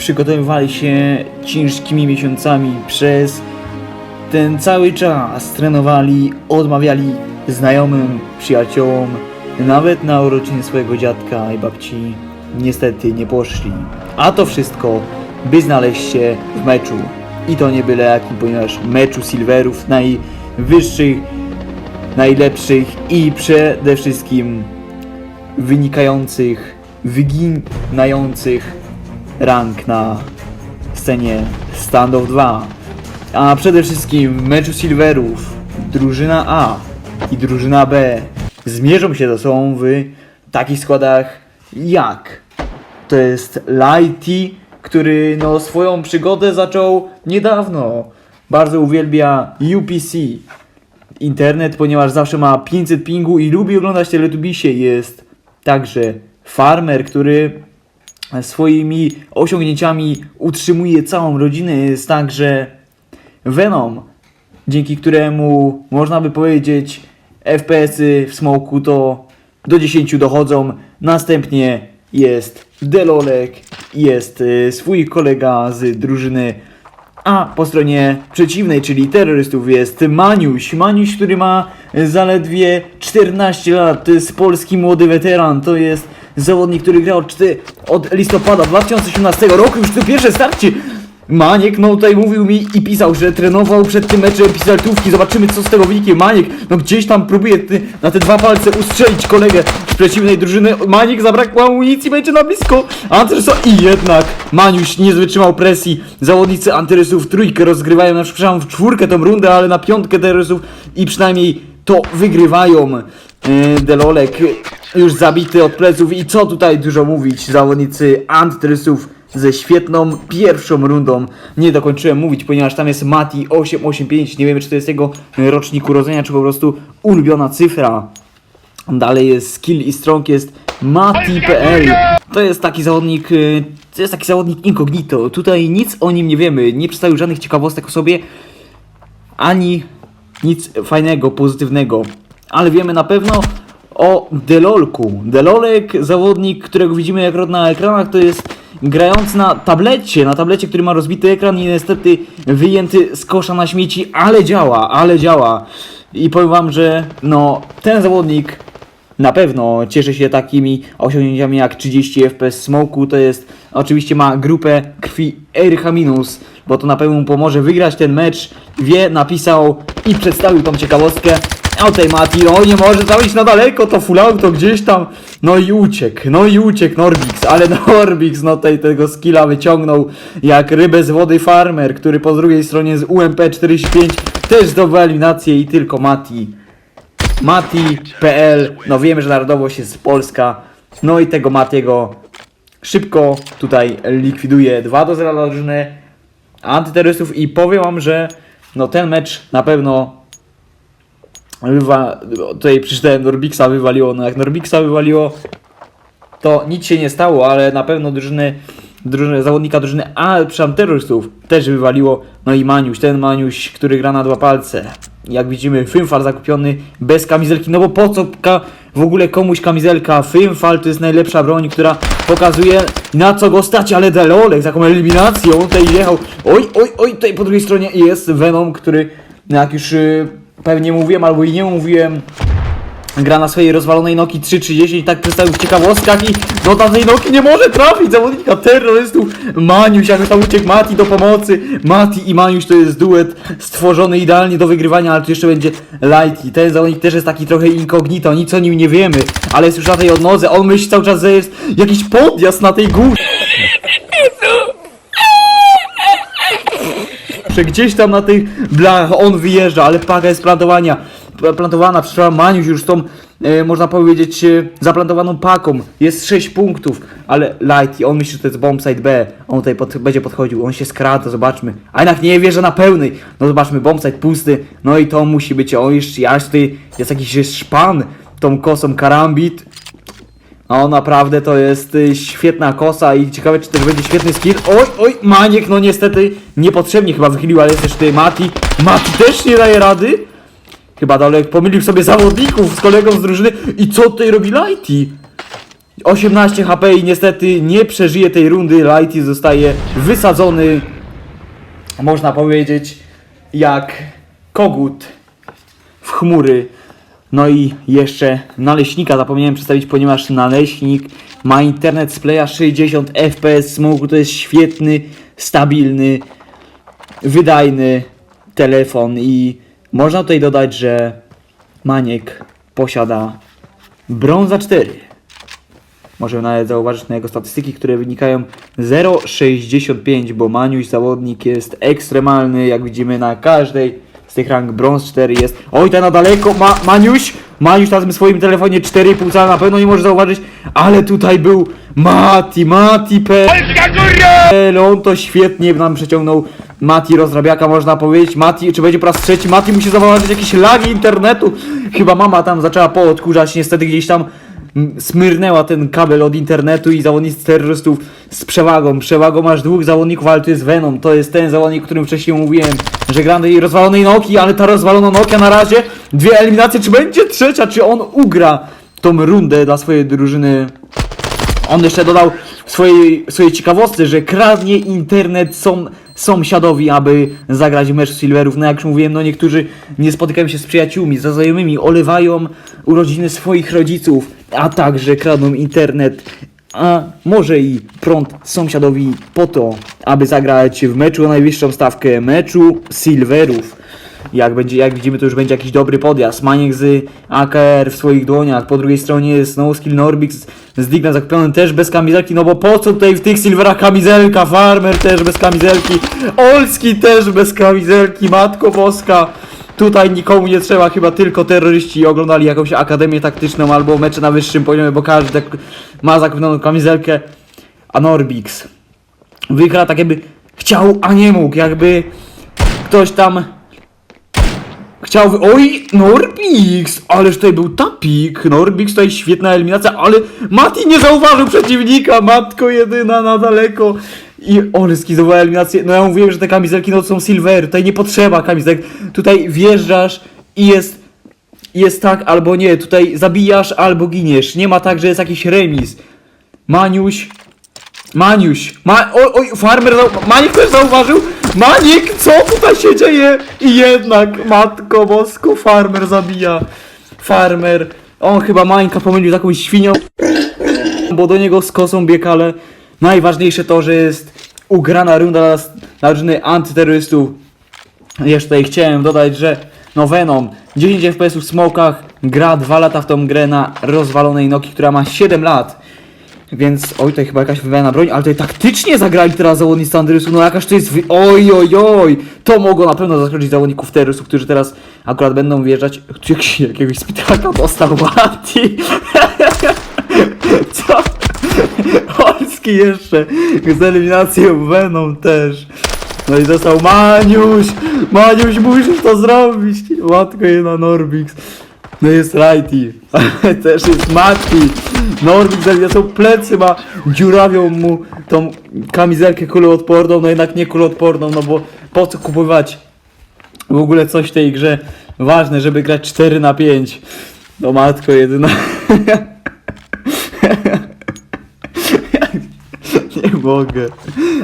przygotowywali się ciężkimi miesiącami przez ten cały czas. Trenowali, odmawiali znajomym, przyjaciołom, nawet na urodziny swojego dziadka i babci niestety nie poszli. A to wszystko, by znaleźć się w meczu. I to nie byle jakim, ponieważ meczu Silverów najwyższych, najlepszych i przede wszystkim wynikających, wyginających rank na scenie Standoff 2. A przede wszystkim meczu Silverów drużyna A i drużyna B zmierzą się ze sobą w takich składach jak to jest Lighty, który no swoją przygodę zaczął niedawno. Bardzo uwielbia UPC internet, ponieważ zawsze ma 500 pingu i lubi oglądać Teletubisie. Jest także farmer, który swoimi osiągnięciami utrzymuje całą rodzinę. Jest także Venom, dzięki któremu można by powiedzieć FPS-y w smoku to do 10 dochodzą. Następnie jest Delolek, jest y, swój kolega z drużyny a po stronie przeciwnej, czyli terrorystów jest Maniuś. Maniuś, który ma zaledwie 14 lat, to jest polski młody weteran, to jest zawodnik, który grał od, od listopada 2018 roku, już to pierwsze starcie. Maniek, no tutaj mówił mi i pisał, że trenował przed tym meczem pisaltówki, zobaczymy co z tego wyniknie. Maniek, no gdzieś tam próbuje ty, na te dwa palce ustrzelić kolegę z przeciwnej drużyny. Maniek zabrakło amunicji, będzie na blisko. Anderson i jednak Maniuś nie wytrzymał presji. Zawodnicy antyrysów trójkę rozgrywają, na przepraszam, w czwórkę tą rundę, ale na piątkę terrorystów i przynajmniej to wygrywają. Yy, Delolek już zabity od pleców i co tutaj dużo mówić, zawodnicy antyrysów ze świetną pierwszą rundą. Nie dokończyłem mówić, ponieważ tam jest Mati 885. Nie wiemy, czy to jest jego rocznik urodzenia, czy po prostu ulubiona cyfra. Dalej jest skill i strong jest Mati.pl. To jest taki zawodnik, y, to jest taki zawodnik incognito. Tutaj nic o nim nie wiemy. Nie przedstawił żadnych ciekawostek o sobie, ani nic fajnego, pozytywnego. Ale wiemy na pewno o Delolku. Delolek, zawodnik, którego widzimy jak na ekranach, to jest grający na tablecie, na tablecie, który ma rozbity ekran i niestety wyjęty z kosza na śmieci, ale działa, ale działa. I powiem wam, że no, ten zawodnik na pewno cieszy się takimi osiągnięciami jak 30 FPS Smoku, to jest, oczywiście ma grupę krwi RH bo to na pewno mu pomoże wygrać ten mecz, wie, napisał i przedstawił tą ciekawostkę. A tutaj Mati, no nie może zabić na daleko, to full auto gdzieś tam, no i uciekł, no i uciekł Norbix, ale Norbix no tutaj tego skilla wyciągnął jak rybę z wody farmer, który po drugiej stronie z UMP 45 też zdobył eliminację i tylko Mati. Mati.pl, no wiemy, że narodowość jest Polska, no i tego Matiego szybko tutaj likwiduje 2 do 0 dla drużyny antyterrorystów i powiem wam, że no ten mecz na pewno wywa... tutaj przeczytałem Norbixa wywaliło, no jak Norbixa wywaliło to nic się nie stało, ale na pewno drużyny, drużyny zawodnika drużyny A, przepraszam, terrorystów też wywaliło. No i Maniuś, ten Maniuś, który gra na dwa palce. Jak widzimy, Fymfal zakupiony bez kamizelki, no bo po co ka w ogóle komuś kamizelka? Fymfal to jest najlepsza broń, która pokazuje na co go stać, ale Delolek z jaką eliminacją tutaj jechał. Oj, oj, oj, tutaj po drugiej stronie jest Venom, który jak już y, pewnie mówiłem albo i nie mówiłem, gra na swojej rozwalonej Noki 3.30 i tak przedstawił w ciekawostkach i no tam tej Noki nie może trafić zawodnika terrorystów. Maniuś, jak tam uciekł Mati do pomocy. Mati i Maniuś to jest duet stworzony idealnie do wygrywania, ale tu jeszcze będzie Lighty ten zawodnik też jest taki trochę incognito, nic o nim nie wiemy, ale jest już na tej odnodze, on myśli cały czas, że jest jakiś podjazd na tej górze że gdzieś tam na tych blachach on wyjeżdża, ale paga jest plantowania, pla- plantowana, przyszła Maniuś już tą, e, można powiedzieć, e, zaplantowaną paką, jest 6 punktów, ale Lighty, on myśli, że to jest bombsite B, on tutaj pod, będzie podchodził, on się skrada, zobaczmy, a jednak nie wierzy na pełnej, no zobaczmy, bombsite pusty, no i to musi być, o jeszcze, aż tutaj jest jakiś szpan, tą kosą karambit, no naprawdę to jest y, świetna kosa i ciekawe czy też będzie świetny skill. Oj, oj, Maniek no niestety niepotrzebnie chyba wychylił, ale jest też tutaj Mati. Mati też nie daje rady. Chyba Dalek pomylił sobie zawodników z kolegą z drużyny. I co tutaj robi Lighty? 18 HP i niestety nie przeżyje tej rundy. Lighty zostaje wysadzony, można powiedzieć, jak kogut w chmury. No i jeszcze naleśnika zapomniałem przedstawić, ponieważ naleśnik ma internet z playa 60 fps. Smoke to jest świetny, stabilny, wydajny telefon i można tutaj dodać, że Maniek posiada brąza 4. Możemy nawet zauważyć na jego statystyki, które wynikają 0,65, bo Maniuś zawodnik jest ekstremalny, jak widzimy na każdej z tych rank brąz 4 jest. Oj, ten na daleko, Ma Maniuś! Maniuś na tym swoim telefonie 4,5 cala na pewno nie może zauważyć, ale tutaj był Mati, Mati P. On to świetnie nam przeciągnął Mati rozrabiaka, można powiedzieć. Mati, czy będzie po raz trzeci? Mati musi zauważyć jakieś lagi internetu. Chyba mama tam zaczęła poodkurzać, niestety gdzieś tam smyrnęła ten kabel od internetu i zawodnicy terrorystów z przewagą. Przewagą masz dwóch zawodników, ale to jest Venom. To jest ten zawodnik, o którym wcześniej mówiłem, że gra na tej rozwalonej Noki, ale ta rozwalona Nokia na razie dwie eliminacje. Czy będzie trzecia? Czy on ugra tą rundę dla swojej drużyny? On jeszcze dodał swojej, swojej ciekawostce, że kradnie internet są, sąsiadowi, aby zagrać mecz Silverów. No jak już mówiłem, no niektórzy nie spotykają się z przyjaciółmi, ze znajomymi, olewają urodziny swoich rodziców, a także kradną internet, a może i prąd sąsiadowi po to, aby zagrać w meczu o najwyższą stawkę, meczu Silverów. Jak, będzie, jak widzimy, to już będzie jakiś dobry podjazd. Maniek z AKR w swoich dłoniach. Po drugiej stronie jest Snowskill Norbix z Digna zakupiony też bez kamizelki. No bo po co tutaj w tych silverach kamizelka? Farmer też bez kamizelki. Olski też bez kamizelki. Matko Boska. Tutaj nikomu nie trzeba, chyba tylko terroryści oglądali jakąś akademię taktyczną albo mecze na wyższym poziomie, bo każdy tak ma zakupioną kamizelkę. A Norbix wygra tak jakby chciał, a nie mógł. Jakby ktoś tam Chciał. wy- Oj, Norbix! Ależ tutaj był tapik. Norbix tutaj świetna eliminacja, ale Mati nie zauważył przeciwnika. Matko jedyna na daleko. I Oleski zdobyła eliminację. No ja mówiłem, że te kamizelki no są silver. Tutaj nie potrzeba kamizelek. Tutaj wjeżdżasz i jest. Jest tak albo nie. Tutaj zabijasz albo giniesz. Nie ma tak, że jest jakiś remis. Maniuś. Maniuś. Ma oj, oj, farmer. Maniek też zauważył. Maniek, co tutaj się dzieje? I jednak, matko bosko, farmer zabija. Farmer. On chyba Mańka pomylił z jakąś świnią. Bo do niego z kosą biegł, ale najważniejsze to, że jest ugrana runda dla, dla drużyny antyterrorystów. Jeszcze chciałem dodać, że no Venom 10 FPS w smokach gra 2 lata w tą grę na rozwalonej Noki, która ma 7 lat. Więc, oj, tutaj chyba jakaś wymiana broń, ale tutaj taktycznie zagrali teraz zawodnicy Andrysu, no jakaż to jest, wy... oj, oj, oj, to mogło na pewno zaskoczyć zawodników Terrorysów, którzy teraz akurat będą wjeżdżać, Jak, jakiegoś speedhacka dostał Mati, co? Polski jeszcze, z eliminacją Venom też, no i został Maniuś, Maniuś musisz to zrobić, matko jedna Norbix, no jest Righty, ale też jest Mati. Norbik zawiasał plecy, ma dziurawią mu tą kamizelkę kuloodporną, no jednak nie kuloodporną, no bo po co kupować w ogóle coś w tej grze ważne, żeby grać 4 na 5. No matko jedyna. Nie mogę.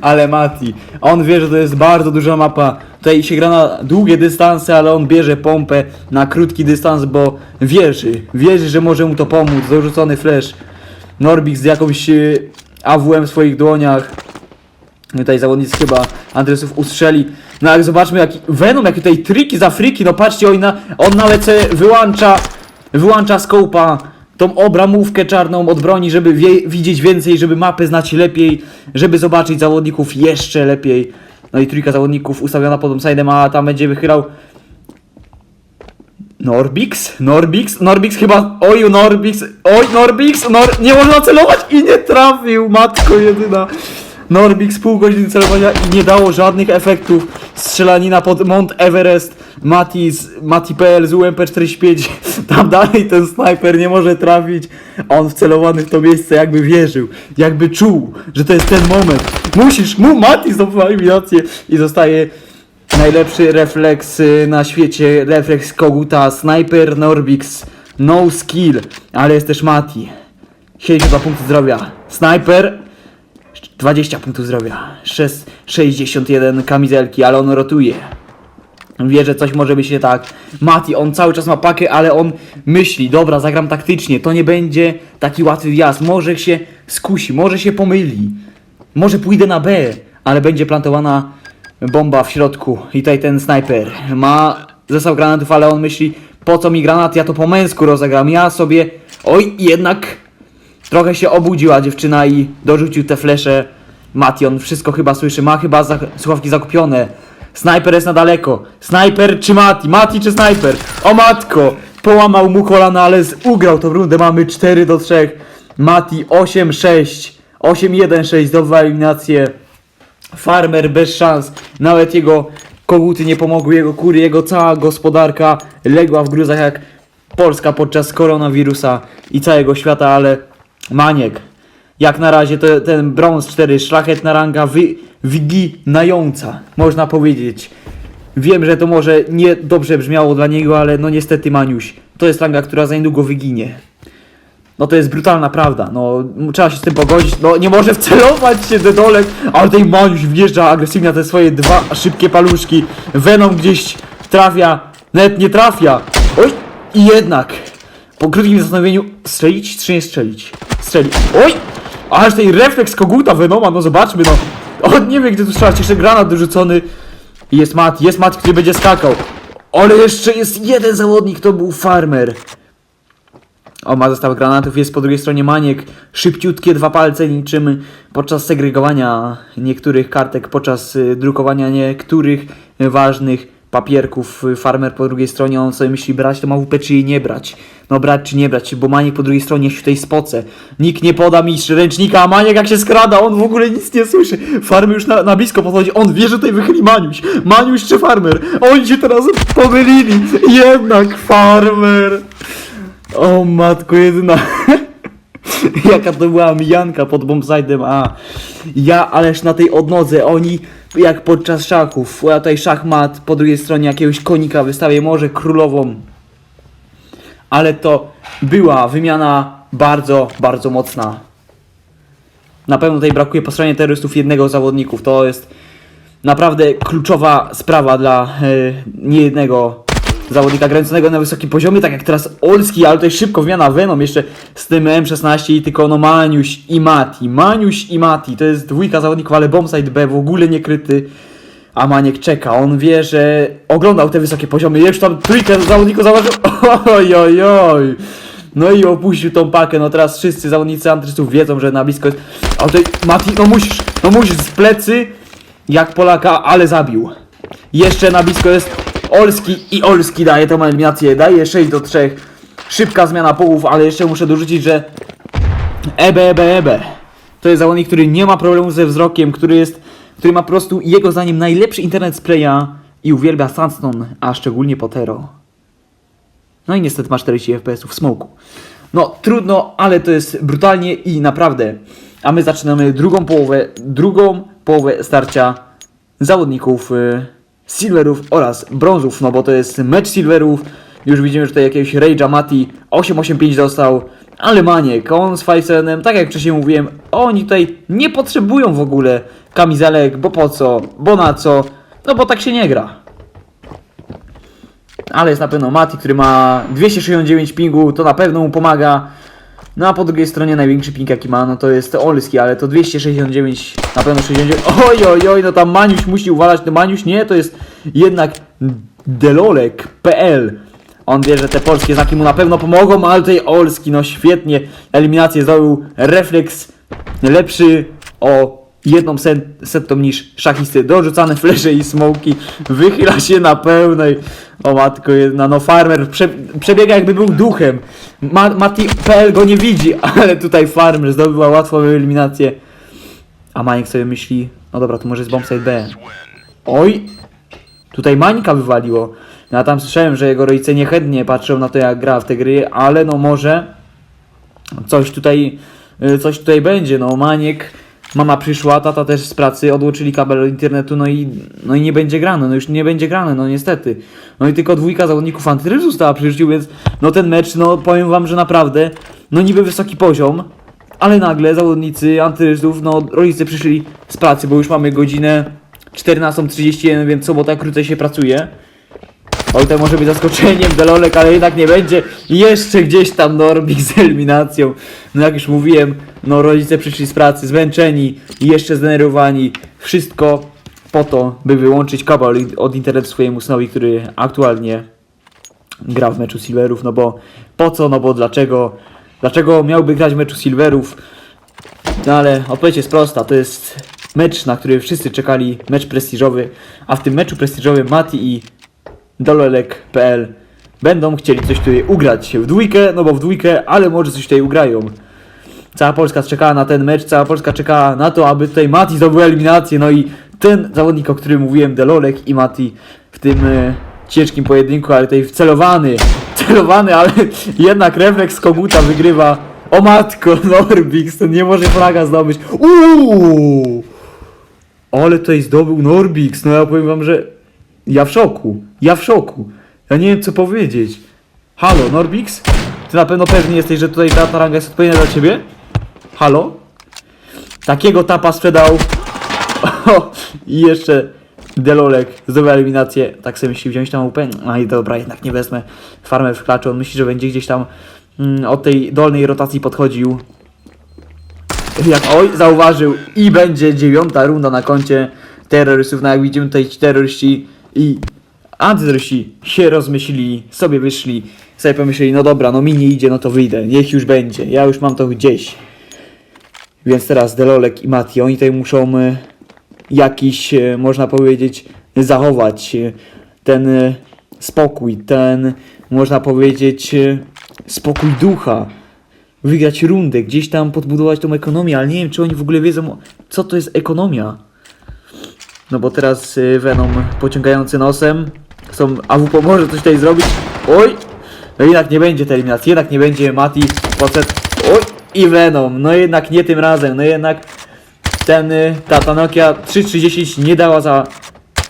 Ale Mati, on wie, że to jest bardzo duża mapa. Tutaj się gra na długie dystanse, ale on bierze pompę na krótki dystans, bo wierzy. Wierzy, że może mu to pomóc. Dorzucony flash. Norbik z jakąś e, AWM w swoich dłoniach. Tutaj zawodnicy chyba Andresów ustrzeli. No ale zobaczmy jaki Venom, jakie tutaj triki za friki. No patrzcie, on, na, on nawet wyłącza, wyłącza skopa. Tą obramówkę czarną od broni, żeby wie, widzieć więcej, żeby mapę znać lepiej, żeby zobaczyć zawodników jeszcze lepiej. No i trójka zawodników ustawiona pod side'em, a tam będzie wychylał Norbix? Norbix? Norbix chyba... Oj, Norbix! Oj, Norbix! Nor... Nie można celować i nie trafił! Matko jedyna! Norbix pół godziny celowania i nie dało żadnych efektów. Strzelanina pod Mount Everest. Mati z Mati.pl z UMP45. Tam dalej ten snajper nie może trafić. On wcelowany w to miejsce jakby wierzył. Jakby czuł, że to jest ten moment. Musisz, mu Mati zdobywa eliminację i zostaje Najlepszy refleks y, na świecie, refleks Koguta, Sniper Norbix, No Skill, ale jest też Mati. 72 punktów zdrowia. Snajper 20 punktów zdrowia. 6, 61 kamizelki, ale on rotuje. Wie, że coś może być nie tak. Mati, on cały czas ma pakę, ale on myśli, dobra, zagram taktycznie, to nie będzie taki łatwy wjazd. Może się skusi, może się pomyli. Może pójdę na B, ale będzie plantowana bomba w środku. I tutaj ten snajper ma zestaw granatów, ale on myśli, po co mi granat, ja to po męsku rozegram. Ja sobie, oj, jednak trochę się obudziła dziewczyna i dorzucił te flesze. Mati, on wszystko chyba słyszy, ma chyba za słuchawki zakupione. Snajper jest na daleko. Snajper czy Mati? Mati czy snajper? O matko! Połamał mu kolana, ale ugrał tą rundę. Mamy 4 do 3. Mati 8-6. 8-1-6 zdobywa eliminację. Farmer bez szans. Nawet jego koguty nie pomogły, jego kury, jego cała gospodarka legła w gruzach jak Polska podczas koronawirusa i całego świata, ale Maniek, jak na razie to ten brąz 4, szlachetna ranga wy, wyginająca, można powiedzieć. Wiem, że to może nie dobrze brzmiało dla niego, ale no niestety Maniuś, to jest ranga, która za niedługo wyginie. No to jest brutalna prawda, no trzeba się z tym pogodzić, no nie może wcelować się Dedolek, ale tej Maniuś wjeżdża agresywnie na te swoje dwa szybkie paluszki, Venom gdzieś trafia, nawet nie trafia, oj i jednak, po krótkim zastanowieniu strzelić czy nie strzelić? Strzeli, oj, aż tej refleks koguta Venoma, no zobaczmy no, on nie wie gdzie tu strzelać, jeszcze granat dorzucony. Jest Mat, jest Mat, który będzie skakał, ale jeszcze jest jeden zawodnik, to był Farmer. O, ma zestaw granatów, jest po drugiej stronie maniek, szybciutkie dwa palce niczym podczas segregowania niektórych kartek, podczas y, drukowania niektórych ważnych papierków. Y, Farmer po drugiej stronie, on sobie myśli brać to małpę czy jej nie brać. No brać czy nie brać, bo maniek po drugiej stronie się w tej spoce. Nikt nie poda mi ręcznika, a maniek jak się skrada, on w ogóle nic nie słyszy. Farmer już na, na blisko podchodzi, on wie, że tutaj wychyli Maniuś. Maniuś czy Farmer? Oni się teraz pomylili. Jednak Farmer. O matko jedyna. Jaka to była mijanka pod bombside'em, a ja ależ na tej odnodze, oni jak podczas szachów, ja tutaj szachmat, po drugiej stronie jakiegoś konika wystawię, może królową. Ale to była wymiana bardzo, bardzo mocna. Na pewno tutaj brakuje po stronie terrorystów jednego zawodników, to jest naprawdę kluczowa sprawa dla e, niejednego zawodnika grającego na wysokim poziomie, tak jak teraz Olski, ale tutaj szybko wymiana Venom jeszcze z tym M16 i tylko no Maniuś i Mati. Maniuś i Mati, to jest dwójka zawodników, ale bombsite B w ogóle nie kryty. A Maniek czeka, on wie, że oglądał te wysokie poziomy, już tam trójkę zawodników zauważył, oj, oj, oj. No i opuścił tą pakę, no teraz wszyscy zawodnicy antrystów wiedzą, że na blisko jest, a tutaj Mati, no musisz, no musisz z plecy, jak Polaka, ale zabił. Jeszcze na blisko jest Olski i Olski daje tę eliminację, daje 6 do 3. Szybka zmiana połów, ale jeszcze muszę dorzucić, że Ebe, Ebe, Ebe. To jest zawodnik, który nie ma problemu ze wzrokiem, który jest, który ma po prostu jego zdaniem najlepszy internet z playa i uwielbia Sandstone, a szczególnie Potero. No i niestety ma 40 FPS w smoku. No trudno, ale to jest brutalnie i naprawdę. A my zaczynamy drugą połowę, drugą połowę starcia zawodników y, silverów oraz brązów, no bo to jest mecz silverów. Już widzimy, że tutaj jakiegoś Rage'a Mati 885 dostał, ale Maniek, on z 5 tak jak wcześniej mówiłem, oni tutaj nie potrzebują w ogóle kamizelek, bo po co, bo na co, no bo tak się nie gra. Ale jest na pewno Mati, który ma 269 pingu, to na pewno mu pomaga. No a po drugiej stronie największy ping jaki ma, no to jest Olski, ale to 269, na pewno 69. Oj, oj, oj, no tam Maniuś musi uwalać, no Maniuś nie, to jest jednak Delolek.pl. On wie, że te polskie znaki mu na pewno pomogą, ale tej Olski, no świetnie, eliminację zdobył, refleks lepszy o jedną set, setą niż szachisty. Dorzucane flesze i smoki, wychyla się na pełnej. O matko jedna, no farmer prze, przebiega jakby był duchem. Ma, Mati.pl go nie widzi, ale tutaj farmer zdobyła łatwą eliminację. A Maniek sobie myśli, no dobra, to może jest bombsite B. Oj, tutaj Mańka wywaliło. Ja tam słyszałem, że jego rodzice niechętnie patrzą na to, jak gra w te gry, ale no może coś tutaj, y, coś tutaj będzie. No, Maniek, mama przyszła, tata też z pracy, odłączyli kabel od internetu, no i, no i nie będzie grane, no już nie będzie grane, no niestety. No i tylko dwójka zawodników antyrysu stała przy życiu, więc no ten mecz, no powiem wam, że naprawdę, no niby wysoki poziom, ale nagle zawodnicy antyrysów, no rodzice przyszli z pracy, bo już mamy godzinę 14.31, więc sobota krócej się pracuje. Oj, to może być zaskoczeniem Delolek, ale jednak nie będzie. Jeszcze gdzieś tam Norbik z eliminacją. No jak już mówiłem, no rodzice przyszli z pracy zmęczeni i jeszcze zdenerwowani. Wszystko po to, by wyłączyć kabel od internetu swojemu synowi, który aktualnie gra w meczu Silverów, no bo po co, no bo dlaczego, dlaczego miałby grać w meczu Silverów? No ale odpowiedź jest prosta, to jest mecz, na który wszyscy czekali, mecz prestiżowy, a w tym meczu prestiżowym Mati i dololek.pl będą chcieli coś tutaj ugrać w dwójkę, no bo w dwójkę, ale może coś tutaj ugrają. Cała Polska czekała na ten mecz, cała Polska czekała na to, aby tutaj Mati zdobył eliminację, no i ten zawodnik, o którym mówiłem, Delolek i Mati w tym e, ciężkim pojedynku, ale tutaj wcelowany, celowany, ale jednak refleks Koguta wygrywa. O matko, Norbix, ten nie może flaga zdobyć. Uuu! Ale tutaj zdobył Norbix, no ja powiem wam, że ja w szoku, ja w szoku. Ja nie wiem co powiedzieć. Halo, Norbix? Ty na pewno pewny jesteś, że tutaj ta, ta ranga jest odpowiednia dla ciebie? Halo? Takiego tapa sprzedał. I jeszcze Delolek zdobył eliminację. Tak sobie myśli wziąć tam UP. A i dobra, jednak nie wezmę. Farmer w klaczu. On myśli, że będzie gdzieś tam mm, od tej dolnej rotacji podchodził. Jak oj, zauważył i będzie dziewiąta runda na koncie terrorystów. No jak widzimy tutaj ci terroryści i antyterroryści się rozmyślili, sobie wyszli, sobie pomyśleli, no dobra, no mi nie idzie, no to wyjdę, niech już będzie, ja już mam to gdzieś. Więc teraz Delolek i Mati, oni tutaj muszą e, jakiś, e, można powiedzieć, zachować e, ten spokój, ten, można powiedzieć, spokój ducha. Wygrać rundę, gdzieś tam podbudować tą ekonomię, ale nie wiem, czy oni w ogóle wiedzą, co to jest ekonomia. No bo teraz Venom pociągający nosem. Są, AWP może coś tutaj zrobić. Oj! No jednak nie będzie tej eliminacji, jednak nie będzie Mati, Pocet. Oj! I Venom. No jednak nie tym razem, no jednak ten, y, ta, ta Nokia 330 nie dała za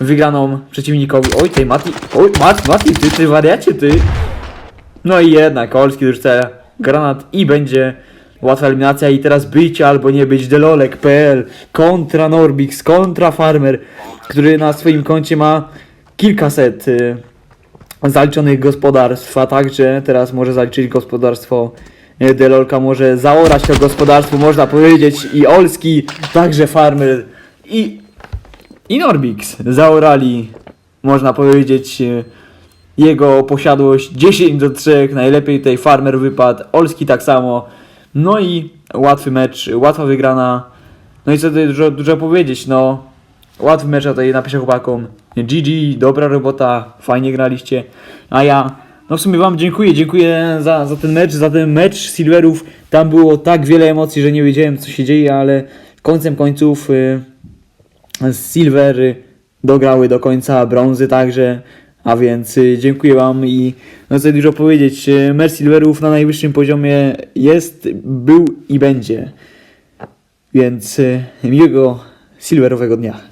wygraną przeciwnikowi. Oj, tej Mati, oj, Mat, Mati, ty, ty wariacie, ty. No i jednak Olski rzuca granat i będzie łatwa eliminacja i teraz być albo nie być Delolek.pl kontra Norbix, kontra Farmer, który na swoim koncie ma kilkaset y, zaliczonych gospodarstw, a także teraz może zaliczyć gospodarstwo Delolka, może zaorać to gospodarstwo, można powiedzieć i Olski, także Farmer i, i Norbix zaorali, można powiedzieć y, jego posiadłość 10 do 3, najlepiej tutaj farmer wypadł, Olski tak samo. No i łatwy mecz, łatwa wygrana. No i co tutaj dużo, dużo powiedzieć, no. Łatwy mecz, a tutaj napiszę chłopakom. GG, dobra robota, fajnie graliście. A ja, no w sumie wam dziękuję, dziękuję za, za ten mecz, za ten mecz Silverów. Tam było tak wiele emocji, że nie wiedziałem co się dzieje, ale końcem końców y, Silvery dograły do końca brązy także, a więc y, dziękuję Wam i no co dużo powiedzieć, y, mecz Silverów na najwyższym poziomie jest, był i będzie, więc y, miłego silverowego dnia.